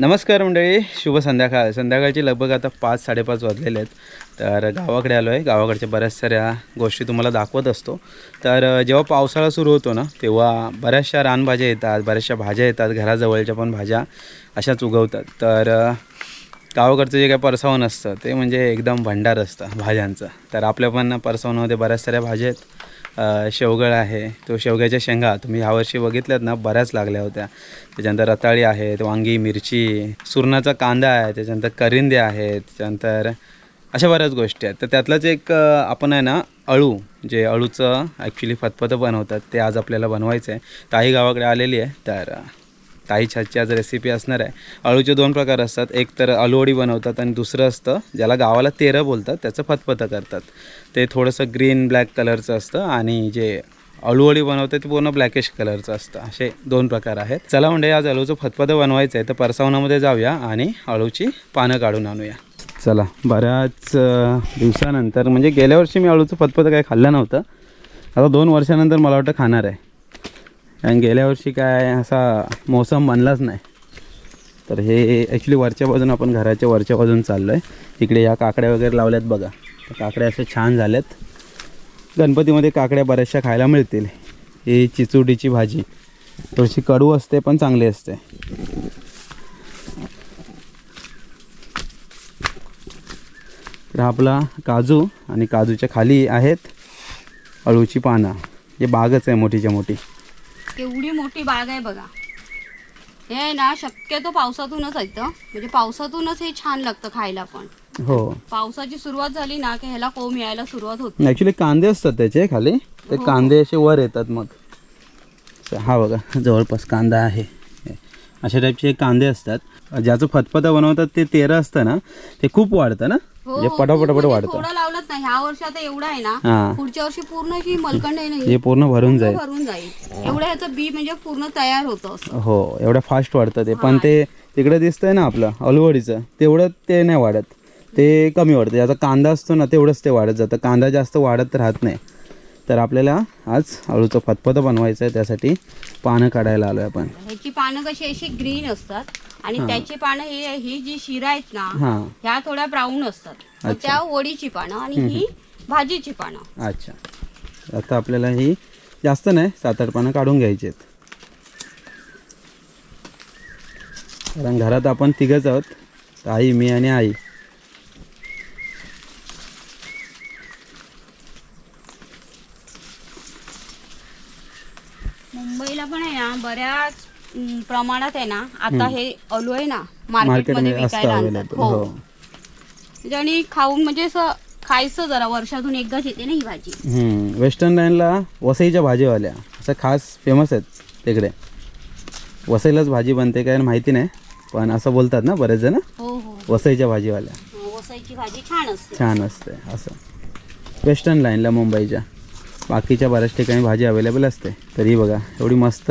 नमस्कार मंडळी शुभ संध्याकाळ. संध्याकाळची लगभग आता पाच साडेपाच वाजलेले आहेत. तर गावाकडे आलो आहे. गावाकडच्या बऱ्याच साऱ्या गोष्टी तुम्हाला दाखवत असतो. तर जेव्हा पावसाळा सुरू होतो ना तेव्हा बऱ्याचशा रानभाज्या येतात बऱ्याचशा भाज्या येतात घराजवळच्या पण भाज्या अशाच उगवतात. तर गावाकडचं जे काय परसावण असतं ते म्हणजे एकदम भंडार असतं भाज्यांचं. तर आपल्या पण परसावनामध्ये बऱ्याच साऱ्या भाज्या आहेत. शेवगळ आहे. तो शेवग्याच्या शेंगा तुम्ही ह्यावर्षी बघितल्यात ना बऱ्याच लागल्या होत्या. त्याच्यानंतर रताळी आहेत वांगी मिरची सुरणाचा कांदा आहे त्याच्यानंतर करिंदे आहेत त्याच्यानंतर अशा बऱ्याच गोष्टी आहेत. तर त्यातलंच एक आपण आहे ना अळू जे अळूचं ॲक्च्युली फतफतं बनवतात ते आज आपल्याला बनवायचं आहे ताई गावाकडे आलेली आहे तर काही छाची आज रेसिपी असणार आहे. अळूचे दोन प्रकार असतात. एक तर अळूवडी बनवतात आणि दुसरं असतं ज्याला गावाला तेरं बोलतात त्याचं फतफतं करतात. ते थोडंसं ग्रीन ब्लॅक कलरचं असतं आणि जे अळूवडी बनवते ते पूर्ण ब्लॅकिश कलरचं असतं. असे दोन प्रकार आहेत. चला म्हणजे आज अळूचं फतफतं बनवायचं आहे. तर परसावनामध्ये जाऊया आणि अळूची पानं काढून आणूया. चला बऱ्याच दिवसानंतर म्हणजे गेल्या वर्षी मी अळूचं फतफतं काही खाल्लं नव्हतं. आता दोन वर्षानंतर मला वाटतं खाणार आहे. कारण गेल्या वर्षी काय असा मोसम बनलाच नाही. तर हे ॲक्च्युली वरच्या बाजून आपण घराच्या वरच्या बाजून चाललो आहे इकडे या काकड्या वगैरे लावल्यात बघा. तर काकड्या अशा छान झाल्यात. गणपतीमध्ये काकड्या बऱ्याचशा खायला मिळतील. ही चिचुडीची भाजी. थोडीशी कडू असते पण चांगली असते. तर आपला काजू आणि काजूच्या खाली आहेत अळूची पानं. हे बागच आहे मोठीच्या मोठी. केवढी मोठी बाग आहे बघा. हे ना शक्यतो पावसातूनच येतं म्हणजे पावसातूनच हे छान लागतं खायला पण. हो. पावसाची सुरुवात झाली ना की ह्याला कोंब यायला सुरुवात होते. ॲक्च्युली कांदे असतात त्याचे खाली. ते हो. कांदे असे वर येतात मग. हा बघा जवळपास कांदा आहे. अशा टाईपचे कांदे असतात. ज्याचं फतफता बनवतात ते तेरं असतं ना ते खूप वाढतं ना. म्हणजे हो, पटापटापट म्हणजे वाढतं. थोडं लावलंच नाही. ह्या वर्षी आता एवढं आहे ना हां. पुढच्या वर्षी पूर्ण ही मलकंड आहे हे नाही पूर्ण भरून जाईल. भरून जाईल. एवढं ह्याचं बी म्हणजे पूर्ण तयार होतं असं. हो एवढं फास्ट वाढतं ते. पण ते तिकडे दिसतंय ना आपलं अलवडीचं. तेवढं ते नाही वाढत. ते कमी वाढतं. ज्याचा कांदा असतो ना तेवढंच ते वाढत जातं. कांदा जास्त वाढत राहत नाही. तर आपल्याला आज अळूचं फतफतं बनवायचं आहे त्यासाठी पानं काढायला आलो आहे आपण. ह्याची पानं कशी अशी ग्रीन असतात. आणि त्याची पानं ही ही जी शिरा आहेत ना हां. ह्या थोड्या ब्राऊन असतात. मग त्या वडीची पानं आणि ही भाजीची पानं. अच्छा. आता आपल्याला ही जास्त नाही सात आठ पानं काढून घ्यायची आहेत. कारण घरात आपण तिघंच आहोत. आई मी आणि आई मुंबईला पण आहे ना बऱ्याच अं, प्रमाणात आहे ना आता हे अलू आहे ना मार्केटमध्ये मार्केटमध्ये असतं विकायला आणतात. अवेलेबल हो. हो. म्हणजे आणि खाऊन म्हणजे असं खायचं जरा वर्षातून एकदाच येते ना ही भाजी. हम्म. वेस्टर्न लाईनला वसईच्या भाजीवाल्या असं खास फेमस आहेत तिकडे. वसईलाच भाजी बनते काय माहिती नाही पण असं बोलतात ना बरेच जण. हो हो. वसईच्या भाजीवाल्या. वसाईची भाजी छान असते. छान असते असं. वेस्टर्न लाईनला मुंबईच्या. बाकीच्या बऱ्याच ठिकाणी भाजी अवेलेबल असते. तरी बघा एवढी मस्त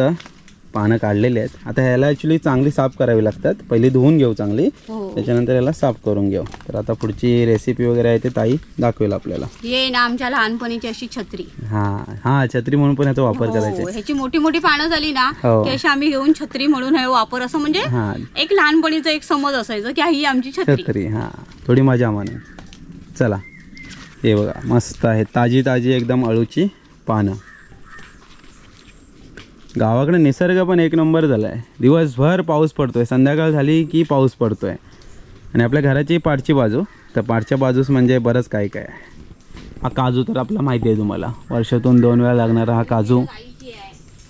पानं काढलेली आहेत. आता ह्याला ॲक्च्युली चांगली साफ करावी लागतात. पहिली धुवून घेऊ चांगली. हो. त्याच्यानंतर याला साफ करून घेऊ. तर आता पुढची रेसिपी वगैरे आहे ते ताई दाखवेल आपल्याला. ये ना आमच्या लहानपणीची अशी छत्री. हां हां छत्री म्हणून पण याचा वापर हो, करायचे. ह्याची मोठी मोठी पानं झाली ना हो. की अशी आम्ही घेऊन छत्री म्हणून हे वापर असं म्हणजे एक लहानपणीचा एक समज असायचं की ही आमची छत्री. हां. थोडी मजा म्हणून चला. हे बघा मस्त आहे. ताजी ताजी एकदम अळूची पानं. गावाकडे निसर्ग पण एक नंबर झाला आहे दिवसभर पाऊस पडतो आहे संध्याकाळ झाली की पाऊस पडतो आहे आणि आपल्या घराची पाठची बाजू तर पाठच्या बाजूस म्हणजे बरंच काय काय आहे. हा काजू तर आपला माहिती आहे तुम्हाला. वर्षातून दोन वेळा लागणारा हा काजू.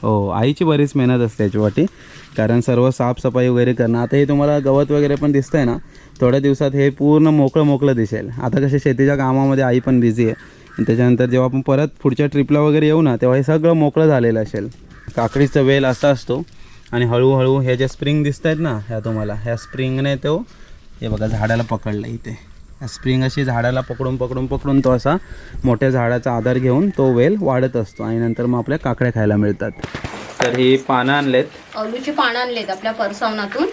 हो आईची बरीच मेहनत असते याच्यासाठी कारण सर्व साफसफाई वगैरे करणं. आता हे तुम्हाला गवत वगैरे पण दिसतंय ना थोड्या दिवसात हे पूर्ण मोकळं मोकळं दिसेल. आता कसे शेतीच्या कामामध्ये आई पण बिझी आहे. त्याच्यानंतर जेव्हा आपण परत पुढच्या ट्रिपला वगैरे येऊ ना तेव्हा हे सगळं मोकळं झालेलं असेल. काकडीचा वेल असा असतो. आणि हळूहळू ह्या ज्या स्प्रिंग दिसत आहेत ना ह्या तुम्हाला ह्या स्प्रिंगने तो हे बघा झाडाला पकडलं इथे. ह्या स्प्रिंग अशी झाडाला पकडून पकडून पकडून तो असा मोठ्या झाडाचा आधार घेऊन तो वेल वाढत असतो आणि नंतर मग आपल्या काकड्या खायला मिळतात. तर ही पानं आणलेत. अळूची पानं आणलेत आपल्या परसावनातून.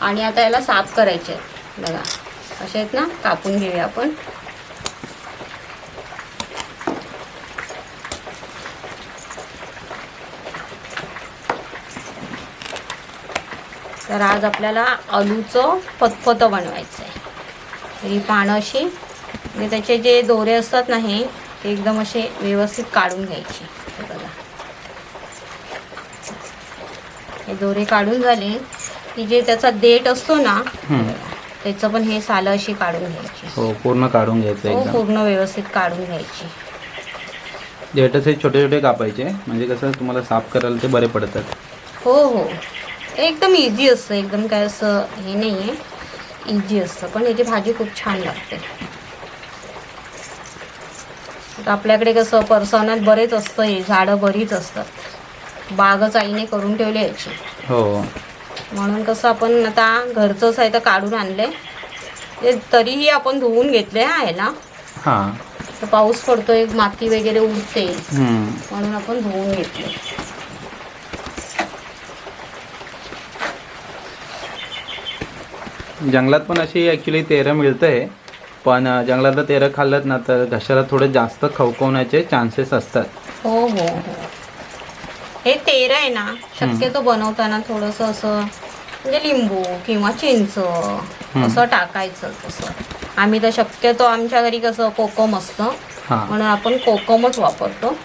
आणि आता याला साफ करायचे बघा असे आहेत ना कापून घेऊया आपण. तर आज आपल्याला आलूचं फतफतं बनवायचं आहे तर ही पानं अशी म्हणजे त्याचे जे दोरे असतात ना हे ते एकदम असे व्यवस्थित काढून घ्यायचे. बघा. हे दोरे काढून झाले. की जे त्याचा देठ असतो ना. त्याचं पण हे सालं अशी काढून घ्यायची. हो पूर्ण काढून घ्यायचं हो पूर्ण व्यवस्थित काढून घ्यायची. देठाचे छोटे छोटे कापायचे म्हणजे कसं तुम्हाला साफ करायला ते बरे पडतात. हो हो. एकदम इझी असतं. एकदम काय असं हे नाही आहे इझी असतं. पण याची भाजी खूप छान लागते. आपल्याकडे कसं परसवण्यात बरेच असतं. हे झाडं बरीच असतात. बागच आईने करून ठेवली याची. हो. म्हणून कसं आपण आता घरचंच आहे तर काढून आणले ते तरीही आपण धुवून घेतले हा ह्याला हां. तर पाऊस पडतोय माती वगैरे उडते. म्हणून आपण धुवून घेतले जंगलात पण अशी ॲक्च्युली तेरं मिळतं आहे पण जंगलातलं तेरं खाल्लं ना तर घशाला थोडं जास्त खवकवण्याचे चान्सेस असतात. हो हो हो. हे तेर आहे ना शक्यतो बनवताना थोडंसं असं म्हणजे लिंबू किंवा चिंच असं टाकायचं तसं. आम्ही तर शक्यतो आमच्या घरी कसं कोकम असतं. हां. म्हणून आपण कोकमच वापरतो.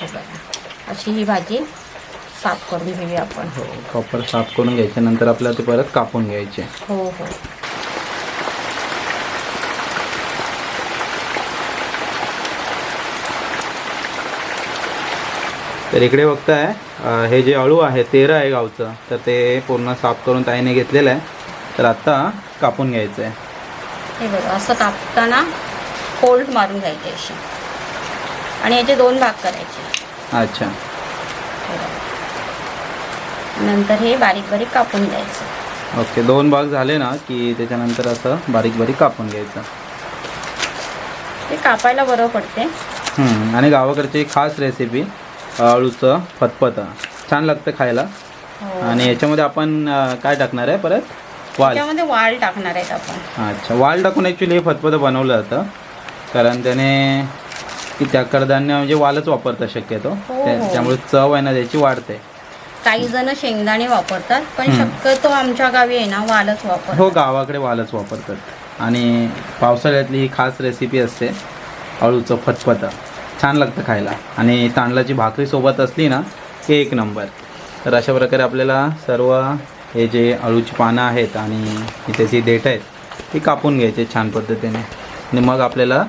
हे बघा. अशी ही भाजी. साफ करून घेऊया आपण. हो प्रॉपर साफ करून घ्यायचे नंतर आपल्याला ते परत कापून घ्यायचे. हो हो. तर इकडे बघताय हे जे अळू आहे तेरं आहे गावचं तर ते पूर्ण साफ करून ताईने घेतलेलं आहे. तर आत्ता कापून घ्यायचं आहे. हे बघा असं कापताना फोल्ड मारून घ्यायचे अशी आणि याचे दोन भाग करायचे. अच्छा. नंतर हे बारीक बारीक कापून द्यायचं ओके दोन भाग झाले ना की त्याच्यानंतर असं बारीक बारीक कापून घ्यायचं. ते कापायला बरं पडते. आणि गावाकडची खास रेसिपी अळूचं फतफतं. छान लागतं खायला. हो. आणि याच्यामध्ये आपण काय टाकणार आहे परत? वाल. त्यामध्ये वाळ टाकणार आहेत आपण. अच्छा वाल टाकून ॲक्च्युली हे फतफतं बनवलं जातं कारण त्याने की त्या कडधान्य म्हणजे वालच वापरतात शक्यतो. हो. त्या- त्यामुळे चव आहे ना त्याची वाढते. काही जण शेंगदाणे वापरतात पण. शक्यतो आमच्या गावी आहे ना वालच वापर हो गावाकडे वालच वापरतात. आणि पावसाळ्यातली ही खास रेसिपी असते अळूचं फतफतं. छान लागतं खायला. आणि तांदळाची भाकरी सोबत असली ना की एक नंबर. तर अशा प्रकारे आपल्याला सर्व हे जे अळूची पानं आहेत आणि इथे जी देठ आहेत ती कापून घ्यायचे छान पद्धतीने. आणि मग आपल्याला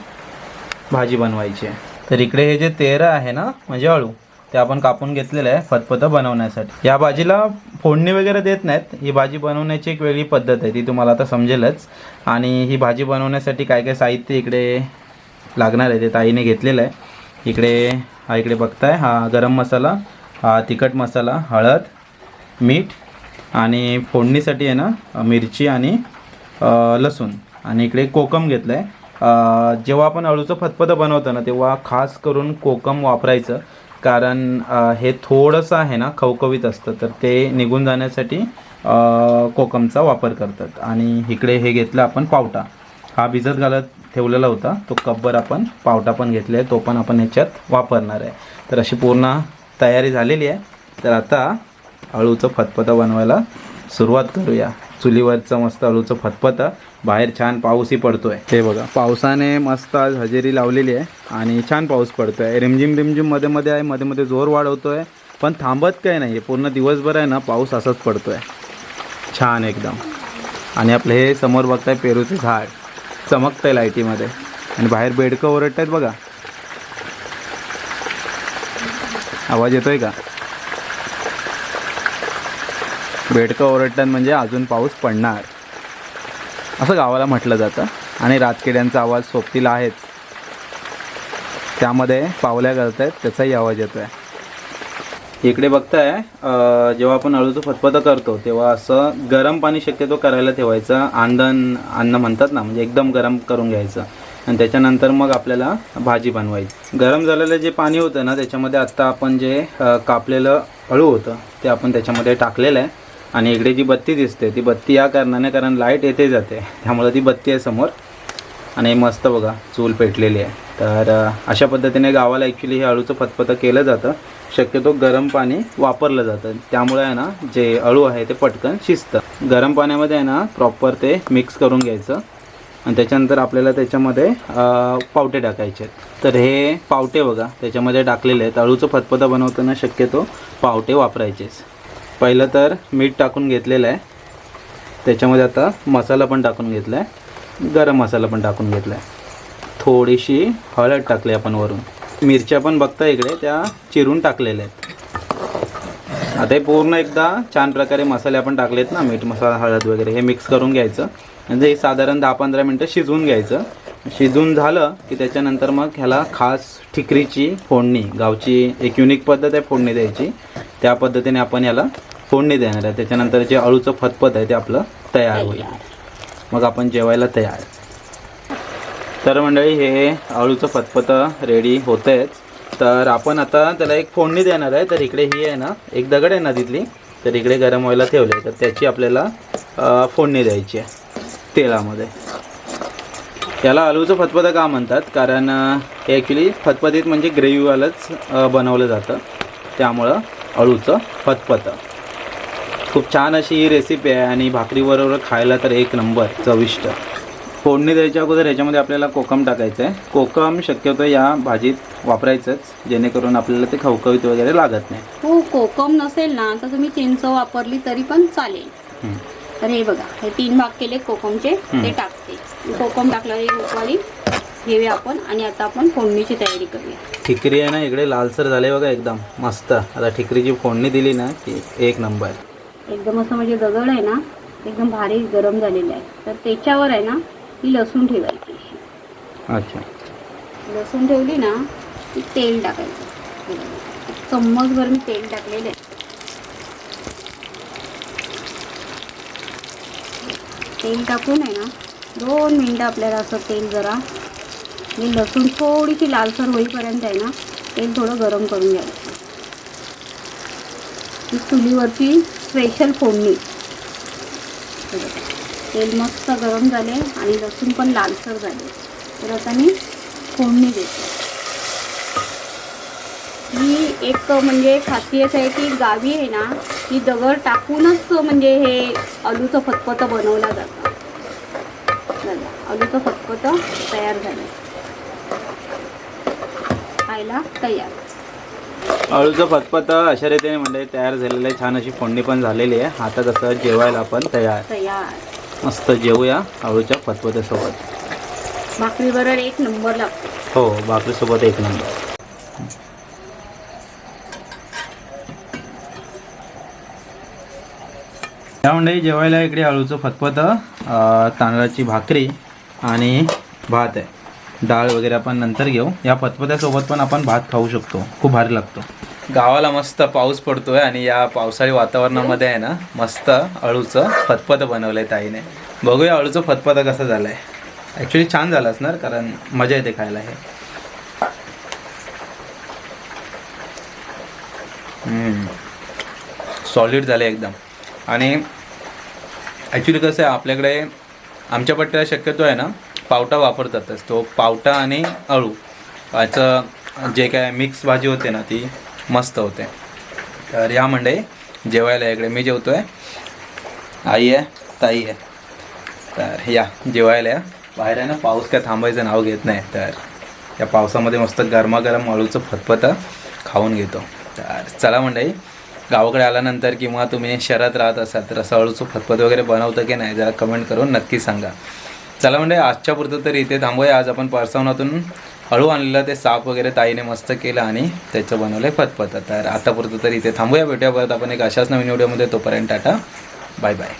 भाजी बनवायची आहे. तर इकडे हे जे तेरं आहे ना म्हणजे अळू ते आपण कापून घेतलेलं आहे फतफतं बनवण्यासाठी. या भाजीला फोडणी वगैरे देत नाहीत. ही भाजी बनवण्याची एक वेगळी पद्धत आहे ती तुम्हाला आता समजेलच. आणि ही भाजी बनवण्यासाठी काय काय साहित्य इकडे लागणार आहे ते ताईने घेतलेलं आहे. इकडे हा इकडे बघताय हा गरम मसाला हा तिखट मसाला हळद मीठ आणि फोडणीसाठी आहे ना मिरची आणि लसूण. आणि इकडे कोकम घेतलं आहे जेव्हा आपण अळूचं फतफतं बनवतो ना तेव्हा खास करून कोकम वापरायचं. कारण हे थोडंसं आहे ना खवखवीत असतं तर ते निघून जाण्यासाठी कोकमचा वापर करतात. आणि इकडे हे घेतलं आपण पावटा. हा भिजत घालत ठेवलेला होता. तो कब्बर आपण पावटा पण घेतला आहे. तो पण आपण ह्याच्यात वापरणार आहे. तर अशी पूर्ण तयारी झालेली आहे. तर आता अळूचं फतफतं बनवायला सुरुवात करूया. चुलीवरचं मस्त अळूचं फतफतं बाहेर छान पाऊसही पडतोय. ते बघा पावसाने मस्त आज हजेरी लावलेली आहे आणि छान पाऊस पडतोय. रिमझिम रिमझिममध्ये मध्ये आहे मध्ये मध्ये जोर वाढवतोय पण थांबत काय नाही. पूर्ण दिवसभर आहे ना पाऊस असाच पडतोय. छान एकदम. आणि आपलं हे समोर बघताय पेरूचं झाड. चमकतंय लाईटीमध्ये. आणि बाहेर बेडकं ओरडत आहेत बघा. आवाज येतोय का? बेडकं ओरडतात म्हणजे अजून पाऊस पडणार. असं गावाला म्हटलं जातं. आणि रातकिड्यांचा आवाज सोबतीला आहेच. त्यामध्ये पावल्या घालत आहेत त्याचाही आवाज येतो आहे इकडे बघताय जेव्हा आपण अळूचं फतफतं करतो तेव्हा असं गरम पाणी शक्यतो करायला ठेवायचं. आंदण अन्न म्हणतात ना म्हणजे एकदम गरम करून घ्यायचं. आणि त्याच्यानंतर मग आपल्याला भाजी बनवायची. गरम झालेलं जे पाणी होतं ना त्याच्यामध्ये आत्ता आपण जे कापलेलं अळू होतं ते आपण त्याच्यामध्ये टाकलेलं आहे. आणि इकडे जी बत्ती दिसते ती बत्ती या कारणाने कारण लाइट येते जाते. त्यामुळे ती बत्ती आहे समोर. आणि मस्त बघा चूल पेटलेली आहे. तर अशा पद्धतीने गावाला ॲक्च्युली हे अळूचं फतफतं केलं जातं. शक्यतो गरम पाणी वापरलं जातं. त्यामुळे आहे ना जे अळू आहे ते पटकन शिजतं. गरम पाण्यामध्ये आहे ना प्रॉपर ते मिक्स करून घ्यायचं. आणि त्याच्यानंतर आपल्याला त्याच्यामध्ये पावटे टाकायचे आहेत. तर हे पावटे बघा त्याच्यामध्ये टाकलेले आहेत. अळूचं फतफता बनवताना शक्यतो पावटे वापरायचेच. पहिलं तर मीठ टाकून घेतलेलं आहे. त्याच्यामध्ये आता मसाला पण टाकून घेतला आहे गरम मसाला पण टाकून घेतला आहे थोडीशी हळद टाकली आपण वरून. मिरच्या पण बघता इकडे त्या चिरून टाकलेल्या आहेत. आता हे पूर्ण एकदा छान प्रकारे मसाले आपण टाकलेत ना मीठ मसाला हळद वगैरे हे मिक्स करून घ्यायचं. म्हणजे हे साधारण दहा पंधरा मिनटं शिजवून घ्यायचं. शिजून झालं की त्याच्यानंतर मग ह्याला खास ठिकरीची फोडणी गावची एक युनिक पद्धत आहे फोडणी द्यायची. त्या पद्धतीने आपण याला फोडणी देणार आहे. त्याच्यानंतर जे अळूचं फतफत आहे ते आपलं तयार होईल. मग आपण जेवायला तयार. तर मंडळी हे अळूचं फतफतं रेडी होतं आहेच तर आपण आता त्याला एक फोडणी देणार आहे. तर इकडे ही आहे ना एक दगड आहे नदीतली तर इकडे गरम व्हायला ठेवले तर त्याची आपल्याला फोडणी द्यायची आहे तेलामध्ये. याला आलूचं फतफतं का म्हणतात? कारण हे ॲक्च्युली फतफतीत म्हणजे ग्रेव्हीवालंच बनवलं जातं. त्यामुळं अळूचं फतफतं. खूप छान अशी ही रेसिपी आहे आणि भाकरीबरोबर खायला तर एक नंबर चविष्ट. फोडणी द्यायच्या अगोदर याच्यामध्ये आपल्याला कोकम टाकायचं आहे कोकम शक्यतो या भाजीत वापरायचंच जेणेकरून आपल्याला ते खवखवीत वगैरे लागत नाही. हो कोकम नसेल ना तर तुम्ही चिंच वापरली तरी पण चालेल. तर हे बघा हे तीन भाग केले कोकमचे. ते टाकते. कोकम एक उकळी घेऊया आपण आणि आता आपण फोडणीची तयारी करूया. ठिकरी आहे ना इकडे लालसर झाले बघा एकदम. मस्त. आता ठिकरीची फोडणी दिली ना की एक नंबर. एकदम असं म्हणजे दगड आहे ना एकदम भारी गरम झालेलं आहे. तर त्याच्यावर आहे ना ती लसूण ठेवायची. अच्छा. लसूण ठेवली ना की तेल टाकायचं. चम्मचभर मी तेल टाकलेलं आहे. तेल टाकून आहे ना दोन मिनटं आपल्याला असं तेल जरा आणि लसूण थोडीशी लालसर होईपर्यंत आहे ना तेल थोडं गरम करून घ्यायचं. ही चुलीवरची स्पेशल फोडणी. तेल मस्त गरम झाले आणि लसूण पण लालसर झाले. तर आता मी फोडणी देते. ही एक म्हणजे खासियत आहे की गावी आहे ना ही दगड टाकूनच म्हणजे हे आलूचं फतफतं बनवलं जातं. बघा, आलूचं फतपतं तयार झालं खायला तयार. अळूचं फतफतं अशा रीतीने म्हणजे तयार झालेलं आहे. छान अशी फोडणी पण झालेली आहे. आता कसं जेवायला आपण तयार. तयार. मस्त जेवूया अळूच्या फतफत्यासोबत भाकरीबरोबर एक नंबर लागतो. हो भाकरीसोबत एक नंबर. त्यामुळे जेवायला इकडे अळूचं फतफतं तांदळाची भाकरी आणि भात आहे. डाळ वगैरे आपण नंतर घेऊ. या पतपत्यासोबत पण आपण भात खाऊ शकतो. खूप भारी लागतो. गावाला मस्त पाऊस पडतोय आणि या पावसाळी वातावरणामध्ये आहे ना मस्त अळूचं फतपत बनवलं आहे ताईने. बघूया अळूचं फतपत कसं झालं आहे ॲक्च्युली छान झालं असणार कारण मजा येते खायला हे. सॉलिड झालं एकदम. आणि ॲक्च्युली कसं आहे आपल्याकडे आमच्या पट्ट्याला शक्यतो आहे ना पावटा वापरतातच तो पावटा आणि अळू. याचं जे काय मिक्स भाजी होते ना ती मस्त होते. तर या मंडई जेवायला इकडे मी जेवतो आहे आई आहे ताई आहे. तर या जेवायला या. बाहेर आहे ना पाऊस काय थांबायचं नाव घेत नाही. तर या पावसामध्ये मस्त गरमागरम अळूचं फतफतं खाऊन घेतो. तर चला मंडळी गावाकडे आल्यानंतर किंवा तुम्ही शहरात राहत असाल तर असं अळूचं फतफत वगैरे बनवतं की नाही जरा कमेंट करून नक्की सांगा. चला म्हणजे आजच्या पुरतं तरी इथे थांबूया. आज आपण परसवनातून हळू आणलेलं ते साप वगैरे ताईने मस्त केलं आणि त्याचं बनवलं फतफत. तर आतापुरतं तरी इथे थांबूया भेटूया परत. आपण एक अशाच नवीन व्हिडिओमध्ये. तोपर्यंत टाटा. Bye bye.